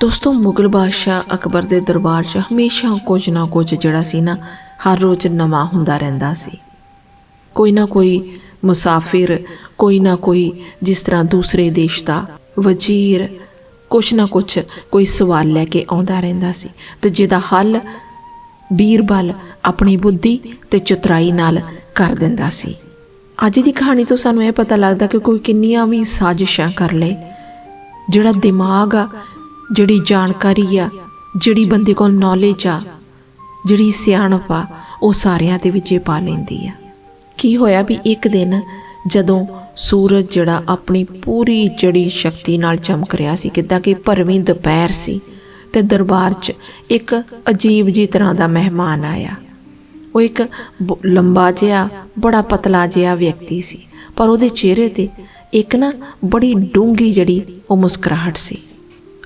ਦੋਸਤੋ, ਮੁਗਲ ਬਾਦਸ਼ਾਹ ਅਕਬਰ ਦੇ ਦਰਬਾਰ 'ਚ ਹਮੇਸ਼ਾ ਕੁਝ ਨਾ ਕੁਝ ਜਿਹੜਾ ਸੀ ਨਾ, ਹਰ ਰੋਜ਼ ਨਵਾਂ ਹੁੰਦਾ ਰਹਿੰਦਾ ਸੀ। ਕੋਈ ਨਾ ਕੋਈ ਮੁਸਾਫਿਰ, ਕੋਈ ਨਾ ਕੋਈ ਜਿਸ ਤਰ੍ਹਾਂ ਦੂਸਰੇ ਦੇਸ਼ ਦਾ ਵਜ਼ੀਰ, ਕੁਛ ਨਾ ਕੁਛ ਕੋਈ ਸਵਾਲ ਲੈ ਕੇ ਆਉਂਦਾ ਰਹਿੰਦਾ ਸੀ ਤੇ ਜਿਹਦਾ ਹੱਲ ਬੀਰਬਲ ਆਪਣੀ ਬੁੱਧੀ ਤੇ ਚਤੁਰਾਈ ਨਾਲ ਕਰ ਦਿੰਦਾ ਸੀ। ਅੱਜ ਦੀ ਕਹਾਣੀ ਤੋਂ ਸਾਨੂੰ ਇਹ ਪਤਾ ਲੱਗਦਾ ਕਿ ਕੋਈ ਕਿੰਨੀਆਂ ਵੀ ਸਾਜ਼ਿਸ਼ਾਂ ਕਰ ਲੇ ਜਿਹੜਾ ਦਿਮਾਗ ਆ ਜਿਹੜੀ ਜਾਣਕਾਰੀ ਆ, ਜਿਹੜੀ ਬੰਦੇ ਕੋਲ ਨੌਲੇਜ ਆ, ਜਿਹੜੀ ਸਿਆਣਪ ਆ, ਉਹ ਸਾਰਿਆਂ ਦੇ ਵਿੱਚ ਪਾ ਲੈਂਦੀ ਆ। ਕੀ ਹੋਇਆ ਵੀ ਇੱਕ ਦਿਨ ਜਦੋਂ ਸੂਰਜ ਜਿਹੜਾ ਆਪਣੀ ਪੂਰੀ ਜੜੀ ਸ਼ਕਤੀ ਨਾਲ ਚਮਕ ਰਿਹਾ ਸੀ, ਕਿਦਾਂ ਕਿ ਭਰਵੀਂ ਦੁਪਹਿਰ ਸੀ, ਤੇ ਦਰਬਾਰ 'ਚ ਇੱਕ ਅਜੀਬ ਜੀ ਤਰ੍ਹਾਂ ਦਾ ਮਹਿਮਾਨ ਆਇਆ। ਉਹ ਇੱਕ ਬ- ਲੰਬਾ ਜਿਹਾ, ਬੜਾ ਪਤਲਾ ਜਿਹਾ ਵਿਅਕਤੀ ਸੀ, ਪਰ ਉਹਦੇ ਚਿਹਰੇ ਤੇ ਇੱਕ ਨਾ ਬੜੀ ਡੂੰਗੀ ਜਿਹੜੀ ਉਹ ਮੁਸਕਰਾਹਟ ਸੀ।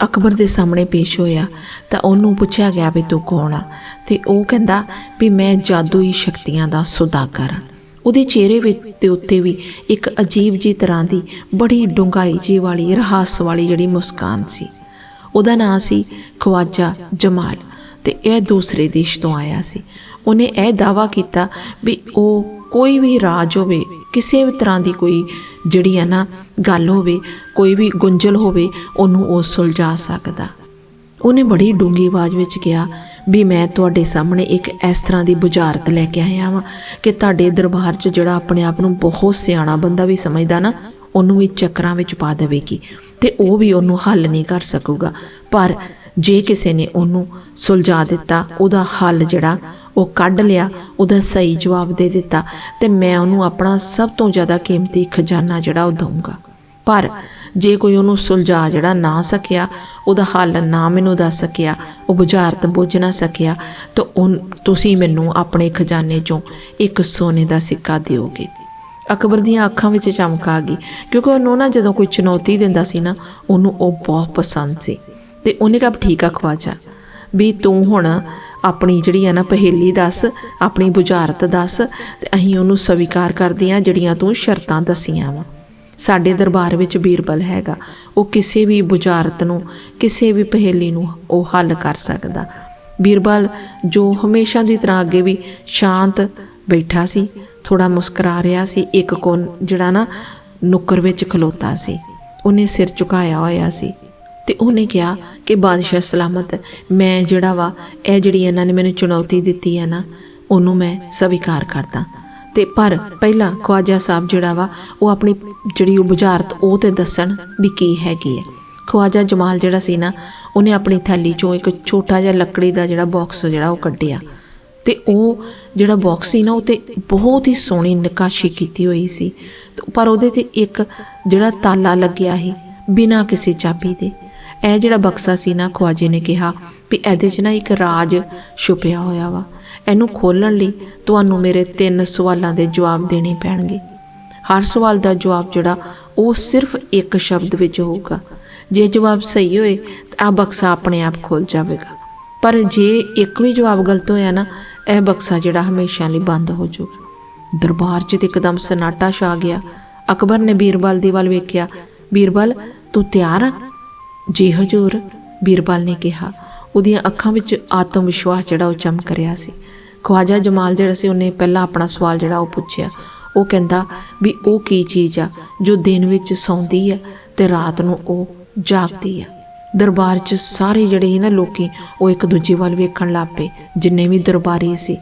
ਅਕਬਰ ਦੇ ਸਾਹਮਣੇ ਪੇਸ਼ ਹੋਇਆ, ਤਾਂ ਉਹਨੂੰ ਪੁੱਛਿਆ ਗਿਆ ਵੀ ਤੂੰ ਕੌਣ ਆ? ਤੇ ਉਹ ਕਹਿੰਦਾ ਵੀ ਮੈਂ ਜਾਦੂਈ ਸ਼ਕਤੀਆਂ ਦਾ ਸੁਦਾਗਰ ਹਾਂ। ਉਹਦੇ ਚਿਹਰੇ ਵਿੱਚ ਤੇ ਉੱਤੇ ਵੀ ਇੱਕ ਅਜੀਬ ਜੀ ਤਰ੍ਹਾਂ ਦੀ ਬੜੀ ਡੂੰਘਾਈ ਜੀ ਵਾਲੀ, ਰਹੱਸ ਵਾਲੀ ਜਿਹੜੀ ਮੁਸਕਾਨ ਸੀ। ਉਹਦਾ ਨਾਂ ਸੀ ਖਵਾਜਾ ਜਮਾਲ ਤੇ ਇਹ ਦੂਸਰੇ ਦੇਸ਼ ਤੋਂ ਆਇਆ ਸੀ। ਉਹਨੇ ਇਹ ਦਾਵਾ ਕੀਤਾ ਵੀ ਉਹ ਕੋਈ ਵੀ ਰਾਜ ਹੋਵੇ ਕਿਸੇ ਵੀ ਤਰ੍ਹਾਂ ਦੀ ਕੋਈ ਜਿਹੜੀ ਹੈ ਨਾ ਗੱਲ ਹੋਵੇ, ਕੋਈ ਵੀ ਗੁੰਝਲ ਹੋਵੇ, ਉਹਨੂੰ ਉਹ ਸੁਲਝਾ ਸਕਦਾ। ਉਹਨੇ ਬੜੀ ਡੂੰਗੀ ਆਵਾਜ਼ ਵਿੱਚ ਕਿਹਾ, ਵੀ ਮੈਂ ਤੁਹਾਡੇ ਸਾਹਮਣੇ ਇੱਕ ਇਸ ਤਰ੍ਹਾਂ ਦੀ ਬੁਝਾਰਤ ਲੈ ਕੇ ਆਇਆ ਵਾਂ ਕਿ ਤੁਹਾਡੇ ਦਰਬਾਰ 'ਚ ਜਿਹੜਾ ਆਪਣੇ ਆਪ ਨੂੰ ਬਹੁਤ ਸਿਆਣਾ ਬੰਦਾ ਵੀ ਸਮਝਦਾ ਨਾ, ਉਹਨੂੰ ਵੀ ਚੱਕਰਾਂ ਵਿੱਚ ਪਾ ਦੇਵੇਗੀ ਤੇ ਉਹ ਵੀ ਉਹਨੂੰ ਹੱਲ ਨਹੀਂ ਕਰ ਸਕੂਗਾ। ਪਰ ਜੇ ਕਿਸੇ ਨੇ ਉਹਨੂੰ ਸੁਲਝਾ ਦਿੱਤਾ, ਉਹਦਾ ਹੱਲ ਜਿਹੜਾ ਉਹ ਕੱਢ ਲਿਆ, ਉਹਦਾ ਸਹੀ ਜਵਾਬ ਦੇ ਦਿੱਤਾ ਤੇ ਮੈਂ ਉਹਨੂੰ ਆਪਣਾ ਸਭ ਤੋਂ ਜ਼ਿਆਦਾ ਕੀਮਤੀ ਖਜ਼ਾਨਾ ਜਿਹੜਾ ਉਹ ਦਊਂਗਾ। ਪਰ ਜੇ ਕੋਈ ਉਹਨੂੰ ਸੁਲਝਾ ਜਿਹੜਾ ਨਾ ਸਕਿਆ, ਉਹਦਾ ਹੱਲ ਨਾ ਮੈਨੂੰ ਦੱਸ ਸਕਿਆ, ਉਹ ਬੁਝਾਰਤ ਬੁੱਝ ਨਾ ਸਕਿਆ, ਤਾਂ ਉਹ ਤੁਸੀਂ ਮੈਨੂੰ ਆਪਣੇ ਖਜ਼ਾਨੇ ਚੋਂ ਇੱਕ ਸੋਨੇ ਦਾ ਸਿੱਕਾ ਦਿਓਗੇ। ਅਕਬਰ ਦੀਆਂ ਅੱਖਾਂ ਵਿੱਚ ਚਮਕ ਆ ਗਈ, ਕਿਉਂਕਿ ਉਹਨੂੰ ਨਾ ਜਦੋਂ ਕੋਈ ਚੁਣੌਤੀ ਦਿੰਦਾ ਸੀ ਨਾ, ਉਹਨੂੰ ਉਹ ਬਹੁਤ ਪਸੰਦ ਸੀ। ਤੇ ਉਹਨੇ ਕਿਹਾ, ਠੀਕ ਆ, ਖਵਾਜਾ। ਵੀ ਤੂੰ ਹੁਣ ਆਪਣੀ ਜਿਹੜੀ ਆ ਨਾ ਪਹੇਲੀ ਦੱਸ, ਆਪਣੀ ਬੁਝਾਰਤ ਦੱਸ ਤੇ ਅਸੀਂ ਉਹਨੂੰ ਸਵੀਕਾਰ ਕਰਦੇ ਆ ਜਿਹੜੀਆਂ ਤੂੰ ਸ਼ਰਤਾਂ ਦਸੀਆਂ ਵਾ। ਸਾਡੇ ਦਰਬਾਰ ਵਿੱਚ ਬੀਰਬਲ ਹੈਗਾ, ਉਹ ਕਿਸੇ ਵੀ ਬੁਝਾਰਤ ਨੂੰ, ਕਿਸੇ ਵੀ ਪਹੇਲੀ ਨੂੰ ਉਹ ਹੱਲ ਕਰ ਸਕਦਾ। ਬੀਰਬਲ ਜੋ ਹਮੇਸ਼ਾ ਦੀ ਤਰ੍ਹਾਂ ਅੱਗੇ ਵੀ ਸ਼ਾਂਤ ਬੈਠਾ ਸੀ ਥੋੜਾ ਮੁਸਕਰਾ ਰਿਹਾ ਸੀ, ਇੱਕ ਕੋਨ ਜਿਹੜਾ ਨਾ ਨੁੱਕਰ ਵਿੱਚ ਖਲੋਤਾ ਸੀ। ਉਹਨੇ ਸਿਰ ਝੁਕਾਇਆ ਹੋਇਆ ਸੀ। ਤੇ ਉਹਨੇ ਕਿਹਾ ਕਿ ਬਾਦਸ਼ਾਹ ਸਲਾਮਤ ਮੈਂ ਜਿਹੜਾ ਵਾ, ਇਹ ਜਿਹੜੀ ਇਹਨਾਂ ਨੇ ਮੈਨੂੰ ਚੁਣੌਤੀ ਦਿੱਤੀ ਹੈ ਨਾ, ਉਹਨੂੰ ਮੈਂ ਸਵੀਕਾਰ ਕਰਦਾ। ਤੇ ਪਰ ਪਹਿਲਾਂ ਖਵਾਜਾ ਸਾਹਿਬ ਜਿਹੜਾ ਵਾ, ਉਹ ਆਪਣੀ ਜਿਹੜੀ ਉਹ ਬੁਝਾਰਤ ਉਹ ਤੇ ਦੱਸਣ ਵੀ ਕੀ ਹੈਗੀ ਹੈ। ਖਵਾਜਾ ਜਮਾਲ ਜਿਹੜਾ ਸੀ ਨਾ, ਉਹਨੇ ਆਪਣੀ ਥੈਲੀ ਚੋਂ ਇੱਕ ਛੋਟਾ ਜਿਹਾ ਲੱਕੜੀ ਦਾ ਜਿਹੜਾ ਬਾਕਸ ਜਿਹੜਾ ਉਹ ਕੱਢਿਆ। ਤੇ ਉਹ ਜਿਹੜਾ ਬਾਕਸ ਸੀ ਨਾ, ਉਹ ਤੇ ਬਹੁਤ ਹੀ ਸੋਹਣੀ ਨਕਾਸ਼ੀ ਕੀਤੀ ਹੋਈ ਸੀ। ਪਰ ਉਹਦੇ ਤੇ ਇੱਕ ਜਿਹੜਾ ਤਾਲਾ ਲੱਗਿਆ ਸੀ, ਬਿਨਾਂ ਕਿਸੇ ਚਾਬੀ ਦੇ ਇਹ ਜਿਹੜਾ ਬਕਸਾ ਸੀ ਨਾ, ਖਵਾਜੇ ਨੇ ਕਿਹਾ ਵੀ ਇਹਦੇ 'ਚ ਨਾ ਇੱਕ ਰਾਜ ਛੁਪਿਆ ਹੋਇਆ ਵਾ। ਇਹਨੂੰ ਖੋਲਣ ਲਈ ਤੁਹਾਨੂੰ ਮੇਰੇ ਤਿੰਨ ਸਵਾਲਾਂ ਦੇ ਜਵਾਬ ਦੇਣੇ ਪੈਣਗੇ। ਹਰ ਸਵਾਲ ਦਾ ਜਵਾਬ ਜਿਹੜਾ, ਉਹ ਸਿਰਫ ਇੱਕ ਸ਼ਬਦ ਵਿੱਚ ਹੋਊਗਾ। ਜੇ ਜਵਾਬ ਸਹੀ ਹੋਏ, ਤਾਂ ਆ ਬਕਸਾ ਆਪਣੇ ਆਪ ਖੁੱਲ ਜਾਵੇਗਾ। ਪਰ ਜੇ ਇੱਕ ਵੀ ਜਵਾਬ ਗਲਤ ਹੋਇਆ ਨਾ, ਇਹ ਬਕਸਾ ਜਿਹੜਾ ਹਮੇਸ਼ਾ ਲਈ ਬੰਦ ਹੋ ਜਾਊਗਾ। ਦਰਬਾਰ 'ਚ ਤੇ ਇੱਕਦਮ ਸਨਾਟਾ ਛਾ ਗਿਆ। ਅਕਬਰ ਨੇ ਬੀਰਬਲ ਦੀ ਵੱਲ ਵੇਖਿਆ, ਬੀਰਬਲ, ਤੂੰ ਤਿਆਰ ਆ? ਜੀ ਹਜੂਰ ਬੀਰਬਲ ਨੇ ਕਿਹਾ, ਉਹਦੀਆਂ ਅੱਖਾਂ ਵਿੱਚ ਆਤਮ ਵਿਸ਼ਵਾਸ ਜਿਹੜਾ ਉਹ ਚਮਕ ਰਿਹਾ ਸੀ। ਖਵਾਜਾ ਜਮਾਲ ਜਿਹੜਾ ਸੀ, ਉਹਨੇ ਪਹਿਲਾਂ ਆਪਣਾ ਸਵਾਲ ਜਿਹੜਾ ਉਹ ਪੁੱਛਿਆ। ਉਹ ਕਹਿੰਦਾ ਵੀ ਉਹ ਕੀ ਚੀਜ਼ ਆ ਜੋ ਦਿਨ ਵਿੱਚ ਸੌਂਦੀ ਆ ਤੇ ਰਾਤ ਨੂੰ ਉਹ ਜਾਗਦੀ ਆ? ਦਰਬਾਰ 'ਚ ਸਾਰੇ ਜਿਹੜੇ ਸੀ ਨਾ ਲੋਕੀ, ਉਹ ਇੱਕ ਦੂਜੇ ਵੱਲ ਵੇਖਣ ਲੱਗ ਪਏ, ਜਿੰਨੇ ਵੀ ਦਰਬਾਰੀ ਸੀ,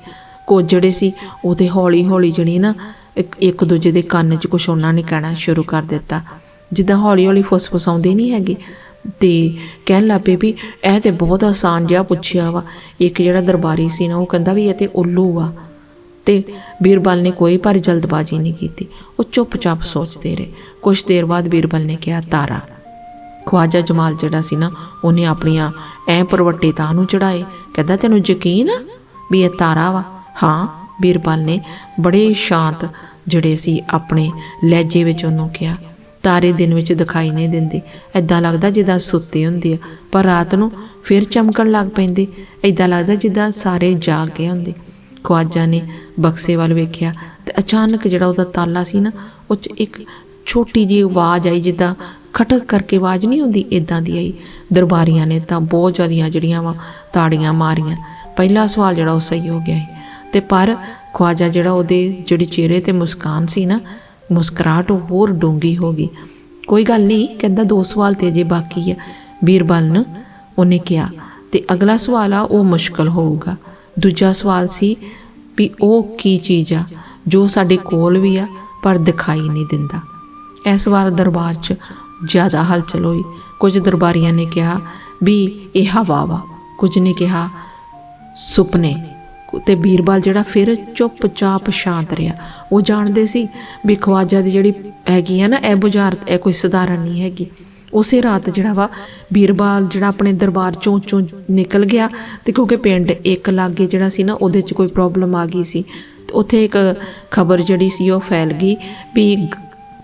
ਕੁਝ ਜਿਹੜੇ ਸੀ, ਉਹ ਤੇ ਹੌਲੀ ਹੌਲੀ ਜਿਹੜੀ ਨਾ ਇੱਕ ਇੱਕ ਦੂਜੇ ਦੇ ਕੰਨ 'ਚ ਕੁਛ ਉਹਨਾਂ ਨੇ ਕਹਿਣਾ ਸ਼ੁਰੂ ਕਰ ਦਿੱਤਾ। ਜਿੱਦਾਂ ਹੌਲੀ ਹੌਲੀ ਫੁਸਫੁਸਾਉਂਦੇ ਨਹੀਂ ਹੈਗੇ ਤੇ ਕਹਿਣ ਲੱਗ ਪਏ ਵੀ ਇਹ ਤੇ ਬਹੁਤ ਆਸਾਨ ਜਿਹਾ ਪੁੱਛਿਆ ਵਾ। ਇੱਕ ਜਿਹੜਾ ਦਰਬਾਰੀ ਸੀ ਨਾ, ਉਹ ਕਹਿੰਦਾ ਵੀ ਇਹ ਤੇ ਉੱਲੂ ਆ। ਤੇ ਬੀਰਬਲ ਨੇ ਕੋਈ ਪਰ ਜਲਦਬਾਜ਼ੀ ਨਹੀਂ ਕੀਤੀ। ਉਹ ਚੁੱਪਚਾਪ ਸੋਚਦੇ ਰਹੇ। ਕੁਝ ਦੇਰ ਬਾਅਦ ਬੀਰਬਲ ਨੇ ਕਿਹਾ, ਤਾਰਾ, ਖਵਾਜਾ ਜਮਾਲ ਜਿਹੜਾ ਸੀ ਨਾ, ਉਹਨੇ ਆਪਣੀਆਂ ਐ ਪਰਵੱਟੇ ਤਾਂ ਨੂੰ ਚੜਾਏ ਕਹਿੰਦਾ, ਤੈਨੂੰ ਯਕੀਨ ਆ ਵੀ ਇਹ ਤਾਰਾ ਵਾ? ਹਾਂ, ਬੀਰਬਲ ਨੇ ਬੜੇ ਸ਼ਾਂਤ ਜਿਹੜੇ ਸੀ ਆਪਣੇ ਲਹਿਜੇ ਵਿੱਚ ਉਹਨੂੰ ਕਿਹਾ। ਤਾਰੇ ਦਿਨ ਵਿੱਚ ਦਿਖਾਈ ਨਹੀਂ ਦਿੰਦੇ। ਐਦਾਂ ਲੱਗਦਾ ਜਿੱਦਾਂ ਸੁੱਤੇ ਹੁੰਦੇ ਆ, ਪਰ ਰਾਤ ਨੂੰ ਫਿਰ ਚਮਕਣ ਲੱਗ ਪੈਂਦੇ। ਐਦਾਂ ਲੱਗਦਾ ਜਿੱਦਾਂ ਸਾਰੇ ਜਾਗ ਗਏ ਹੁੰਦੇ। ਖਵਾਜਾ ਨੇ ਬਕਸੇ ਵੱਲ ਵੇਖਿਆ ਤੇ ਅਚਾਨਕ ਜਿਹੜਾ ਉਹਦਾ ਤਾਲਾ ਸੀ ਨਾ, ਉਹ ਚ ਇੱਕ ਛੋਟੀ ਜਿਹੀ ਆਵਾਜ਼ ਆਈ ਜਿੱਦਾਂ ਖਟਕ ਕਰਕੇ ਆਵਾਜ਼ ਨਹੀਂ ਹੁੰਦੀ ਇਦਾਂ ਦੀ ਆਈ। ਦਰਬਾਰੀਆਂ ਨੇ ਤਾਂ ਬਹੁਤ ਜ਼ਿਆਦੀਆਂ ਜਿਹੜੀਆਂ ਵਾ ਤਾੜੀਆਂ ਮਾਰੀਆਂ। ਪਹਿਲਾ ਸਵਾਲ ਜਿਹੜਾ ਉਹ ਸਹੀ ਹੋ ਗਿਆ ਸੀ। ਤੇ ਪਰ ਖਵਾਜਾ ਜਿਹੜਾ ਉਹਦੇ ਜਿਹੜੀ ਚਿਹਰੇ ਤੇ ਮੁਸਕਾਨ ਸੀ ਨਾ ਮੁਸਕਰਾਹਟ ਹੋਰ ਡੂੰਗੀ ਹੋ ਗਈ। ਕੋਈ ਗੱਲ ਨਹੀਂ, ਕਹਿੰਦਾ, ਦੋ ਸਵਾਲ ਤੇ ਅਜੇ ਬਾਕੀ ਆ। ਬੀਰਬਲ ਨੂੰ ਉਹਨੇ ਕਿਹਾ, ਤੇ ਅਗਲਾ ਸਵਾਲ ਆ, ਉਹ ਮੁਸ਼ਕਲ ਹੋਊਗਾ। ਦੂਜਾ ਸਵਾਲ ਸੀ ਵੀ ਉਹ ਕੀ ਚੀਜ਼ ਆ, ਜੋ ਸਾਡੇ ਕੋਲ ਵੀ ਆ, ਪਰ ਦਿਖਾਈ ਨਹੀਂ ਦਿੰਦਾ। ਇਸ ਵਾਰ ਦਰਬਾਰ 'ਚ ਜ਼ਿਆਦਾ ਹਲਚਲ ਹੋਈ। ਕੁਝ ਦਰਬਾਰੀਆਂ ਨੇ ਕਿਹਾ ਵੀ ਇਹ ਹਵਾ ਵਾ। ਕੁਝ ਨੇ ਕਿਹਾ, ਸੁਪਨੇ। ਤੇ ਬੀਰਬਲ ਜਿਹੜਾ ਫਿਰ ਚੁੱਪਚਾਪ ਸ਼ਾਂਤ ਰਿਹਾ। ਉਹ ਜਾਣਦੇ ਸੀ ਵੀ ਖਵਾਜਾ ਦੀ ਜਿਹੜੀ ਹੈਗੀ ਆ ਨਾ, ਇਹ ਬੁਝਾਰਤ, ਇਹ ਕੋਈ ਸਧਾਰਨ ਨਹੀਂ ਹੈਗੀ। ਉਸੇ ਰਾਤ ਜਿਹੜਾ ਵਾ, ਬੀਰਬਲ ਜਿਹੜਾ ਆਪਣੇ ਦਰਬਾਰ ਚੋਂ ਚੋਂ ਨਿਕਲ ਗਿਆ ਤੇ ਕਿਉਂਕਿ ਪਿੰਡ ਇੱਕ ਲਾਗੇ ਜਿਹੜਾ ਸੀ ਨਾ, ਉਹਦੇ 'ਚ ਕੋਈ ਪ੍ਰੋਬਲਮ ਆ ਗਈ ਸੀ। ਤੇ ਉੱਥੇ ਇੱਕ ਖਬਰ ਜਿਹੜੀ ਸੀ, ਉਹ ਫੈਲ ਗਈ ਵੀ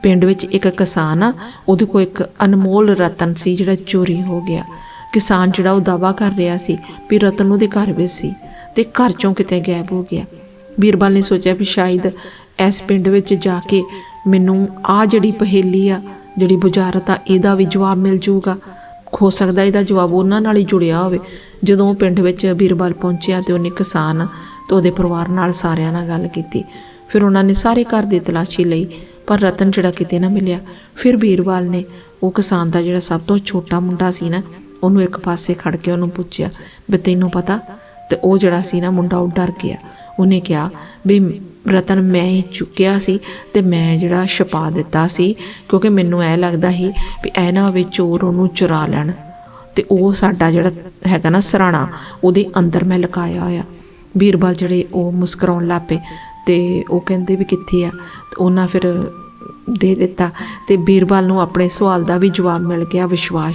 ਪਿੰਡ ਵਿੱਚ ਇੱਕ ਕਿਸਾਨ ਆ, ਉਹਦੇ ਕੋਲ ਇੱਕ ਅਨਮੋਲ ਰਤਨ ਸੀ ਜਿਹੜਾ ਚੋਰੀ ਹੋ ਗਿਆ। ਕਿਸਾਨ ਜਿਹੜਾ ਉਹ ਦਾਵਾ ਕਰ ਰਿਹਾ ਸੀ ਵੀ ਰਤਨ ਉਹਦੇ ਘਰ ਵਿੱਚ ਸੀ। ਤੇ ਘਰ ਚੋਂ ਕਿਤੇ ਗਾਇਬ ਹੋ ਗਿਆ। ਬੀਰਬਲ ਨੇ ਸੋਚਿਆ ਵੀ ਸ਼ਾਇਦ ਇਸ ਪਿੰਡ ਵਿੱਚ ਜਾ ਕੇ ਮੈਨੂੰ ਆ ਜਿਹੜੀ ਪਹੇਲੀ ਆ, ਜਿਹੜੀ ਬੁਝਾਰਤ ਆ, ਇਹਦਾ ਵੀ ਜਵਾਬ ਮਿਲ ਜਾਊਗਾ। ਹੋ ਸਕਦਾ ਇਹਦਾ ਜਵਾਬ ਉਹਨਾਂ ਨਾਲ ਹੀ ਜੁੜਿਆ ਹੋਵੇ। ਜਦੋਂ ਉਹ ਪਿੰਡ ਵਿੱਚ ਬੀਰਬਲ ਪਹੁੰਚਿਆ ਤੇ ਉਹਨੇ ਕਿਸਾਨ ਤੇ ਉਹਦੇ ਪਰਿਵਾਰ ਨਾਲ ਸਾਰਿਆਂ ਨਾਲ ਗੱਲ ਕੀਤੀ। ਫਿਰ ਉਹਨਾਂ ਨੇ ਸਾਰੇ ਘਰ ਦੀ ਤਲਾਸ਼ੀ ਲਈ, ਪਰ ਰਤਨ ਜਿਹੜਾ ਕਿਤੇ ਨਾ ਮਿਲਿਆ। ਫਿਰ ਬੀਰਬਲ ਨੇ ਉਹ ਕਿਸਾਨ ਦਾ ਜਿਹੜਾ ਸਭ ਤੋਂ ਛੋਟਾ ਮੁੰਡਾ ਸੀ ਨਾ, ਉਹਨੂੰ ਇੱਕ ਪਾਸੇ ਖੜ ਕੇ ਉਹਨੂੰ ਪੁੱਛਿਆ, ਵੀ ਤੈਨੂੰ ਪਤਾ ਤੇ ਉਹ ਜਿਹੜਾ ਸੀ ਨਾ ਮੁੰਡਾ ਉਹ ਡਰ ਗਿਆ। ਉਹਨੇ ਕਿਹਾ ਵੀ ਰਤਨ ਮੈਂ ਹੀ ਚੁੱਕਿਆ ਸੀ ਤੇ ਮੈਂ ਜਿਹੜਾ ਛਪਾ ਦਿੱਤਾ ਸੀ, ਕਿਉਂਕਿ ਮੈਨੂੰ ਐ ਲੱਗਦਾ ਸੀ ਵੀ ਐ ਨਾ ਹੋਵੇ ਚੋਰ ਉਹਨੂੰ ਚੁਰਾ ਲੈਣ। ਤੇ ਉਹ ਸਾਡਾ ਜਿਹੜਾ ਹੈਗਾ ਨਾ ਸਰਾਣਾ, ਉਹਦੇ ਅੰਦਰ ਮੈਂ ਲਕਾਇਆ ਹੋਇਆ। ਬੀਰਬਲ ਜਿਹੜੇ ਉਹ ਮੁਸਕਰਾਉਣ ਲੱਪੇ ਤੇ ਉਹ ਕਹਿੰਦੇ ਵੀ ਕਿੱਥੇ ਆ? ਤੇ ਉਹਨਾਂ ਫਿਰ ਦੇ ਦਿੱਤਾ ਤੇ ਬੀਰਬਲ ਨੂੰ ਆਪਣੇ ਸਵਾਲ ਦਾ ਵੀ ਜਵਾਬ ਮਿਲ ਗਿਆ ਵਿਸ਼ਵਾਸ।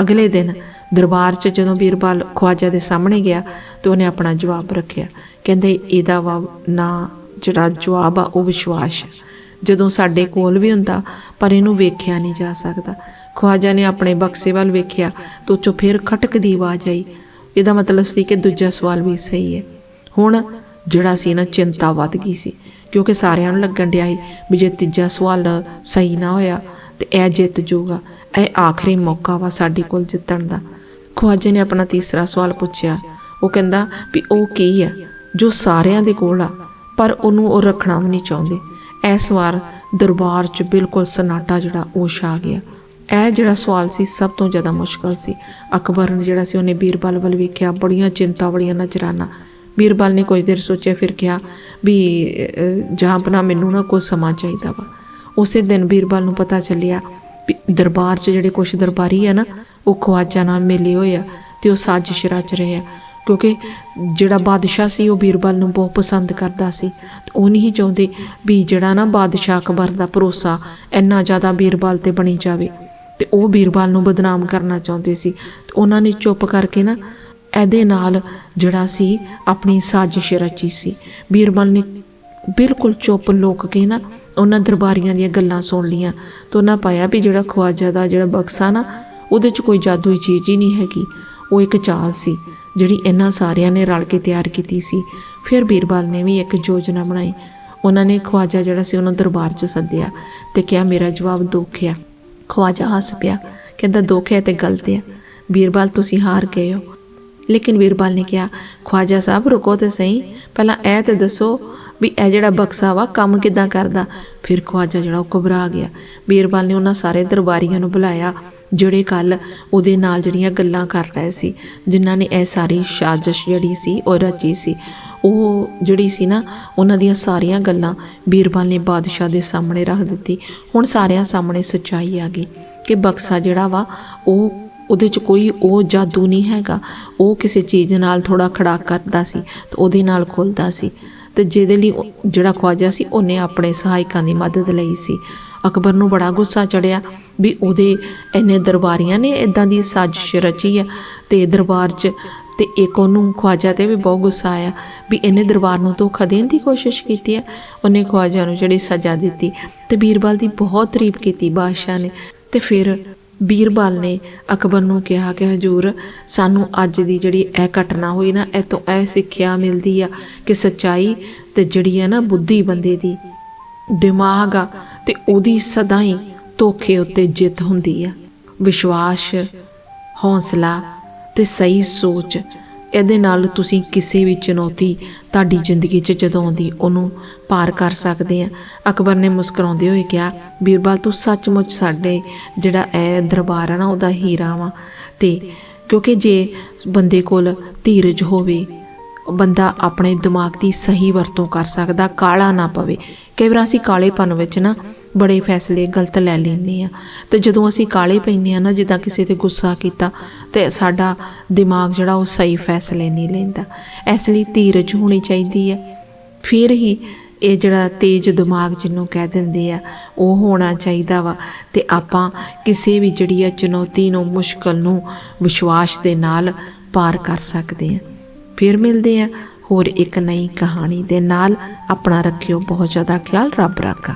ਅਗਲੇ ਦਿਨ ਦਰਬਾਰ 'ਚ ਜਦੋਂ ਬੀਰਬਲ ਖਵਾਜਾ ਦੇ ਸਾਹਮਣੇ ਗਿਆ ਤਾਂ ਉਹਨੇ ਆਪਣਾ ਜਵਾਬ ਰੱਖਿਆ, ਕਹਿੰਦੇ ਇਹਦਾ ਵਾ ਨਾ ਜਿਹੜਾ ਜਵਾਬ ਆ, ਉਹ ਵਿਸ਼ਵਾਸ ਹੈ। ਜਦੋਂ ਸਾਡੇ ਕੋਲ ਵੀ ਹੁੰਦਾ, ਪਰ ਇਹਨੂੰ ਵੇਖਿਆ ਨਹੀਂ ਜਾ ਸਕਦਾ। ਖਵਾਜਾ ਨੇ ਆਪਣੇ ਬਕਸੇ ਵੱਲ ਵੇਖਿਆ ਤਾਂ ਚੋ ਫਿਰ ਖਟਕ ਦੀ ਆਵਾਜ਼ ਆਈ। ਇਹਦਾ ਮਤਲਬ ਸੀ ਕਿ ਦੂਜਾ ਸਵਾਲ ਵੀ ਸਹੀ ਹੈ। ਹੁਣ ਜਿਹੜਾ ਸੀ ਨਾ, ਚਿੰਤਾ ਵੱਧ ਗਈ ਸੀ, ਕਿਉਂਕਿ ਸਾਰਿਆਂ ਨੂੰ ਲੱਗਣ ਡਿਆ ਸੀ ਵੀ ਜੇ ਤੀਜਾ ਸਵਾਲ ਸਹੀ ਨਾ ਹੋਇਆ ਤੇ ਇਹ ਜਿੱਤ ਜਾਊਗਾ ਇਹ ਆਖਰੀ ਮੌਕਾ ਵਾ ਸਾਡੇ ਕੋਲ ਜਿੱਤਣ ਦਾ। ਖਵਾਜੇ ਨੇ ਆਪਣਾ ਤੀਸਰਾ ਸਵਾਲ ਪੁੱਛਿਆ। ਉਹ ਕਹਿੰਦਾ ਵੀ ਉਹ ਕੀ ਆ ਜੋ ਸਾਰਿਆਂ ਦੇ ਕੋਲ ਆ ਪਰ ਉਹਨੂੰ ਉਹ ਰੱਖਣਾ ਵੀ ਨਹੀਂ ਚਾਹੁੰਦੇ। ਇਸ ਵਾਰ ਦਰਬਾਰ 'ਚ ਬਿਲਕੁਲ ਸਨਾਟਾ ਜਿਹੜਾ ਉਹ ਛਾ ਗਿਆ। ਇਹ ਜਿਹੜਾ ਸਵਾਲ ਸੀ ਸਭ ਤੋਂ ਜ਼ਿਆਦਾ ਮੁਸ਼ਕਲ ਸੀ। ਅਕਬਰ ਨੇ ਜਿਹੜਾ ਸੀ ਉਹਨੇ ਬੀਰਬਲ ਵੱਲ ਵੇਖਿਆ ਬੜੀਆਂ ਚਿੰਤਾ ਵਾਲੀਆਂ ਨਜ਼ਰਾਨਾ। ਬੀਰਬਲ ਨੇ ਕੁਝ ਦੇਰ ਸੋਚਿਆ ਫਿਰ ਕਿਹਾ ਵੀ ਅਹ, ਜਹਾਂਪਨਾ ਮੈਨੂੰ ਨਾ ਕੁਝ ਸਮਾਂ ਚਾਹੀਦਾ ਵਾ। ਉਸੇ ਦਿਨ ਬੀਰਬਲ ਨੂੰ ਪਤਾ ਚੱਲਿਆ ਵੀ ਦਰਬਾਰ 'ਚ ਜਿਹੜੇ ਕੁਝ ਦਰਬਾਰੀ ਆ ਨਾ ਉਹ ਖਵਾਜਾ ਨਾਲ ਮਿਲੇ ਹੋਏ ਆ ਤੇ ਉਹ ਸਾਜ਼ਿਸ਼ ਰਚ ਰਹੇ ਆ। ਕਿਉਂਕਿ ਜਿਹੜਾ ਬਾਦਸ਼ਾਹ ਸੀ, ਉਹ ਬੀਰਬਲ ਨੂੰ ਬਹੁਤ ਪਸੰਦ ਕਰਦਾ ਸੀ। ਤੇ ਉਹ ਨਹੀਂ ਚਾਹੁੰਦੇ ਵੀ ਜਿਹੜਾ ਨਾ ਬਾਦਸ਼ਾਹ ਅਕਬਰ ਦਾ ਭਰੋਸਾ ਇੰਨਾ ਜ਼ਿਆਦਾ ਬੀਰਬਲ ਤੇ ਬਣੀ ਜਾਵੇ। ਤੇ ਉਹ ਬੀਰਬਲ ਨੂੰ ਬਦਨਾਮ ਕਰਨਾ ਚਾਹੁੰਦੇ ਸੀ। ਤੇ ਉਹਨਾਂ ਨੇ ਚੁੱਪ ਕਰਕੇ ਨਾ ਇਹਦੇ ਨਾਲ ਜਿਹੜਾ ਸੀ, ਆਪਣੀ ਸਾਜ਼ਿਸ਼ ਰਚੀ ਸੀ। ਬੀਰਬਲ ਨੇ ਬਿਲਕੁਲ ਚੁੱਪ ਲੋਕ ਕੇ ਨਾ ਉਹਨਾਂ ਦਰਬਾਰੀਆਂ ਦੀਆਂ ਗੱਲਾਂ ਸੁਣ ਲੀਆਂ ਤੇ ਉਹਨਾਂ ਪਾਇਆ ਵੀ ਜਿਹੜਾ ਖਵਾਜਾ ਦਾ ਜਿਹੜਾ ਬਕਸਾ ਨਾ ਉਹਦੇ 'ਚ ਕੋਈ ਜਾਦੂਈ ਚੀਜ਼ ਹੀ ਨਹੀਂ ਹੈਗੀ। ਉਹ ਇੱਕ ਚਾਲ ਸੀ, ਜਿਹੜੀ ਇਹਨਾਂ ਸਾਰਿਆਂ ਨੇ ਰਲ ਕੇ ਤਿਆਰ ਕੀਤੀ ਸੀ। ਫਿਰ ਬੀਰਬਲ ਨੇ ਵੀ ਇੱਕ ਯੋਜਨਾ ਬਣਾਈ। ਉਹਨਾਂ ਨੇ ਖਵਾਜਾ ਜਿਹੜਾ ਸੀ, ਉਹਨੂੰ ਦਰਬਾਰ 'ਚ ਸੱਦਿਆ ਤੇ ਕਿਹਾ, ਮੇਰਾ ਜਵਾਬ ਦੁੱਖ ਆ। ਖਵਾਜਾ ਹੱਸ ਪਿਆ, ਕਹਿੰਦਾ, ਦੁੱਖ ਹੈ ਤੇ ਗਲਤ ਹੈ। ਬੀਰਬਲ, ਤੁਸੀਂ ਹਾਰ ਗਏ ਹੋ। ਲੇਕਿਨ ਬੀਰਬਲ ਨੇ ਕਿਹਾ, ਖਵਾਜਾ ਸਾਹਿਬ, ਰੁਕੋ ਤੇ ਸਹੀ। ਪਹਿਲਾਂ ਇਹ ਤੇ ਦੱਸੋ ਵੀ ਇਹ ਜਿਹੜਾ ਬਕਸਾ ਵਾ, ਕੰਮ ਕਿਦਾਂ ਕਰਦਾ? ਫਿਰ ਖਵਾਜਾ ਜਿਹੜਾ, ਉਹ ਘਬਰਾ ਗਿਆ। ਬੀਰਬਲ ਨੇ ਉਹਨਾਂ ਸਾਰੇ ਦਰਬਾਰੀਆਂ ਨੂੰ ਬੁਲਾਇਆ। ਜਿਹੜੇ ਕੱਲ ਉਹਦੇ ਨਾਲ ਜਿਹੜੀਆਂ ਗੱਲਾਂ ਕਰ ਰਹੇ ਸੀ, ਜਿਨ੍ਹਾਂ ਨੇ ਇਹ ਸਾਰੀ ਸਾਜ਼ਿਸ਼ ਜਿਹੜੀ ਸੀ, ਉਹ ਰਚੀ ਸੀ, ਉਹ ਜਿਹੜੀ ਸੀ ਨਾ, ਉਹਨਾਂ ਦੀਆਂ ਸਾਰੀਆਂ ਗੱਲਾਂ ਬੀਰਬਲ ਨੇ ਬਾਦਸ਼ਾਹ ਦੇ ਸਾਹਮਣੇ ਰੱਖ ਦਿੱਤੀ। ਹੁਣ ਸਾਰਿਆਂ ਸਾਹਮਣੇ ਸੱਚਾਈ ਆ ਗਈ ਕਿ ਬਕਸਾ ਜਿਹੜਾ ਵਾ, ਉਹ ਉਹਦੇ 'ਚ ਕੋਈ ਉਹ ਜਾਦੂ ਨਹੀਂ ਹੈਗਾ। ਉਹ ਕਿਸੇ ਚੀਜ਼ ਨਾਲ ਥੋੜਾ ਖੜਾ ਕਰਦਾ ਸੀ ਤੇ ਉਹਦੇ ਨਾਲ ਖੁੱਲਦਾ ਸੀ ਤੇ ਜਿਹਦੇ ਲਈ ਜਿਹੜਾ ਖਵਾਜਾ ਸੀ, ਉਹਨੇ ਆਪਣੇ ਸਹਾਇਕਾਂ ਦੀ ਮਦਦ ਲਈ ਸੀ। ਅਕਬਰ ਨੂੰ ਬੜਾ ਗੁੱਸਾ ਚੜਿਆ ਵੀ ਉਹਦੇ ਇੰਨੇ ਦਰਬਾਰੀਆਂ ਨੇ ਇਦਾਂ ਦੀ ਸਾਜ਼ਿਸ਼ ਰਚੀ ਆ ਤੇ ਦਰਬਾਰ 'ਚ ਤੇ ਇੱਕ ਉਹਨੂੰ ਖਵਾਜਾ ਤੇ ਵੀ ਬਹੁਤ ਗੁੱਸਾ ਆਇਆ ਵੀ ਇਹਨੇ ਦਰਬਾਰ ਨੂੰ ਧੋਖਾ ਦੇਣ ਦੀ ਕੋਸ਼ਿਸ਼ ਕੀਤੀ ਹੈ ਉਹਨੇ ਖਵਾਜਾ ਨੂੰ ਜਿਹੜੀ ਸਜ਼ਾ ਦਿੱਤੀ ਤੇ ਬੀਰਬਲ ਦੀ ਬਹੁਤ ਤਾਰੀਫ ਕੀਤੀ ਬਾਦਸ਼ਾਹ ਨੇ। ਤੇ ਫਿਰ ਬੀਰਬਲ ਨੇ ਅਕਬਰ ਨੂੰ ਕਿਹਾ ਕਿ ਹਜੂਰ, ਸਾਨੂੰ ਅੱਜ ਦੀ ਜਿਹੜੀ ਇਹ ਘਟਨਾ ਹੋਈ ਨਾ, ਇਹ ਤੋਂ ਇਹ ਸਿੱਖਿਆ ਮਿਲਦੀ ਆ ਕਿ ਸੱਚਾਈ ਤੇ ਜਿਹੜੀ ਆ ਨਾ ਬੁੱਧੀ ਬੰਦੇ ਦੀ ਦਿਮਾਗ ਆ ਤੇ ਉਹਦੀ ਸਦਾ ਹੀ ਧੋਖੇ ਉੱਤੇ ਜਿੱਤ ਹੁੰਦੀ ਆ। ਵਿਸ਼ਵਾਸ, ਹੌਸਲਾ ਤੇ ਸਹੀ ਸੋਚ, ਇਹਦੇ ਨਾਲ ਤੁਸੀਂ ਕਿਸੇ ਵੀ ਚੁਣੌਤੀ ਤੁਹਾਡੀ ਜ਼ਿੰਦਗੀ 'ਚ ਜਦੋਂ ਆਉਂਦੀ ਉਹਨੂੰ ਪਾਰ ਕਰ ਸਕਦੇ ਆ। ਅਕਬਰ ਨੇ ਮੁਸਕਰਾਉਂਦੇ ਹੋਏ ਕਿਹਾ, ਬੀਰਬਲ, ਤੂੰ ਸੱਚਮੁੱਚ ਸਾਡੇ ਜਿਹੜਾ ਇਹ ਦਰਬਾਰ ਆ ਨਾ, ਉਹਦਾ ਹੀਰਾ ਵਾ ਤੇ ਕਿਉਂਕਿ ਜੇ ਬੰਦੇ ਕੋਲ ਧੀਰਜ ਹੋਵੇ, ਬੰਦਾ ਆਪਣੇ ਦਿਮਾਗ ਦੀ ਸਹੀ ਵਰਤੋਂ ਕਰ ਸਕਦਾ, ਕਾਲਾ ਨਾ ਪਵੇ। ਕਈ ਵਾਰ ਅਸੀਂ ਕਾਲੇਪਨ ਵਿੱਚ ਨਾ ਬੜੇ ਫੈਸਲੇ, ਗਲਤ ਲੈ ਲੈਂਦੇ ਆ ਤੇ ਜਦੋਂ ਅਸੀਂ ਕਾਲੇ ਪੈਂਦੇ ਆ ਨਾ, ਜਿੱਦਾਂ ਕਿਸੇ ਤੇ ਗੁੱਸਾ ਕੀਤਾ, ਤੇ ਸਾਡਾ ਦਿਮਾਗ ਜਿਹੜਾ ਉਹ ਸਹੀ ਫੈਸਲੇ ਨਹੀਂ ਲੈਂਦਾ। ਇਸ ਲਈ ਧੀਰਜ ਹੋਣੀ ਚਾਹੀਦੀ ਹੈ। ਫਿਰ ਹੀ ਇਹ ਜਿਹੜਾ ਤੇਜ਼ ਦਿਮਾਗ ਜਿਹਨੂੰ ਕਹਿ ਦਿੰਦੇ ਆ, ਉਹ ਹੋਣਾ ਚਾਹੀਦਾ ਵਾ। ਤੇ ਆਪਾਂ ਕਿਸੇ ਵੀ ਜਿਹੜੀ ਆ ਚੁਣੌਤੀ ਨੂੰ, ਮੁਸ਼ਕਲ ਨੂੰ ਵਿਸ਼ਵਾਸ ਦੇ ਨਾਲ ਪਾਰ ਕਰ ਸਕਦੇ ਆ ਫਿਰ ਮਿਲਦੇ ਆ ਹੋਰ ਇੱਕ ਨਈ ਕਹਾਣੀ ਦੇ ਨਾਲ ਆਪਣਾ ਰੱਖਿਓ ਬਹੁਤ ਜ਼ਿਆਦਾ ਖਿਆਲ ਰੱਬ ਰੱਖਾ।